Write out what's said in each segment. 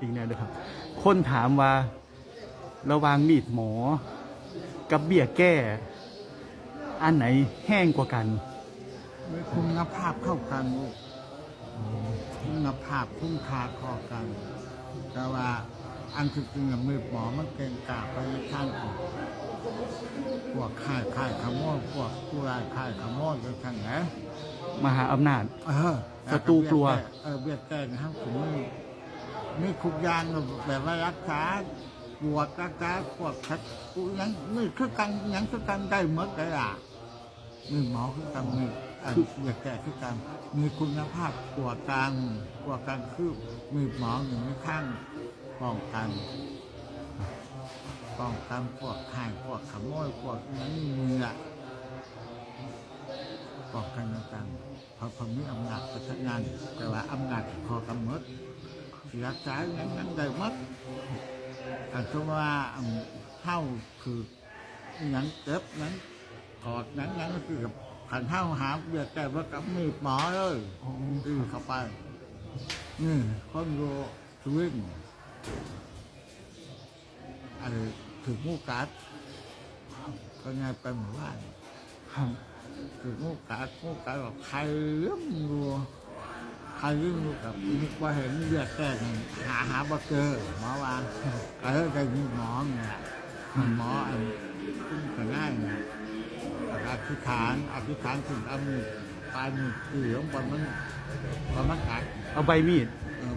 อีกแนวเลยครับ คนถามว่า ระหวางมีดหมอ กับเบี้ยแก้ อันไหนแห้งกว่ากันมีคุณภาพเข้ากันลูกคุณภาพคุ้มค่าข้อกัน แต่ว่าอันที่จริงอะมือหมอมันเก่งกาไปข้างอื่นพวกค่ายค่ายขโมยพวกผู้ร้ายค่ายขโมยไปทางไหนมหาอำนาจเออศัตรูกลัวเออเบียดแก้นะครับผมนี่ นี่คุกยางแบบว่ารักษาปวดรักษาปวดคัดกูยังนี่คือกันยังคือกันได้หมดเลยอะนี่หมอคือกันนี่อันเบียดแก้คือกัน มีคุณภาพกว่ากลางกว่ากลางคือมีหมอหนึ่งในข้างป้องกันป้องกันพวกข่ายพวกขโมยพวกนั้นมืออะป้องกันต่างๆเพราะผมมีอำนาจประชางานแต่ว่าอำนาจพอกำหนดที่ รักษาอย่างนั้นได้มัดแต่ถ้าว่าเท่าคืออหยังเจ็บนั้นกอดนั้นนั้นคือกับขันเท่าหาเบียดแต่ว่ากับมีดหมอเลยตีเข้าไปนี่คนโยสวิงอันถึงงูกัดก็ไงไปหมู่บ้านถึงงูกัดงูกัดบอกใครเลี้ยงงู ใครเลี้ยงงูกับนึกว่าเห็นเลือดแตกหาหาบ่เจอหมอว่าก็เลยได้มีหมอเนี่ยหมออันขึ้นก็ง่ายเนี่ยอธิษฐานอธิษฐานถึงเอามือปลายมือตีลงไปมันพอมันกัดเอาใบมีดเออ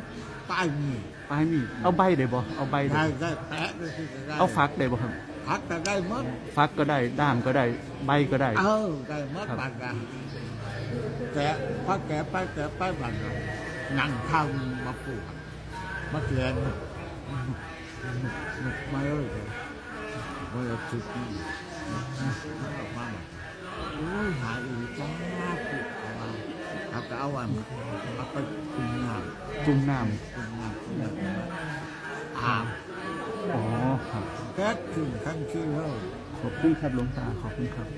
ปลายมือปลายมีดเอาใบได้บ่เอาใบได้ได้ได้แปะได้ที่จะได้เอาฟักได้บ่ครับพักก็ได้หมด ฟักก็ได้ด้ามก็ได้ใบก็ได้ เออได้หมดบัตรอะ แกะพอแกะไปแกะไปบัตรอะนั่งข้าวมาปลูกมาเกลียนมาเลยมาเลยชุดนี้ออกมาโอ้ยหายอีกจ้าปลูกเอามาเอาก็เอาอันเอาไปคุมน้จุ่มน้ำคุมน้ำคุมน้ำอาบอ๋อครับแก๊สขึ้นขั้นชื่อเลยขอบคุณครับหลวงตาขอบคุณครับ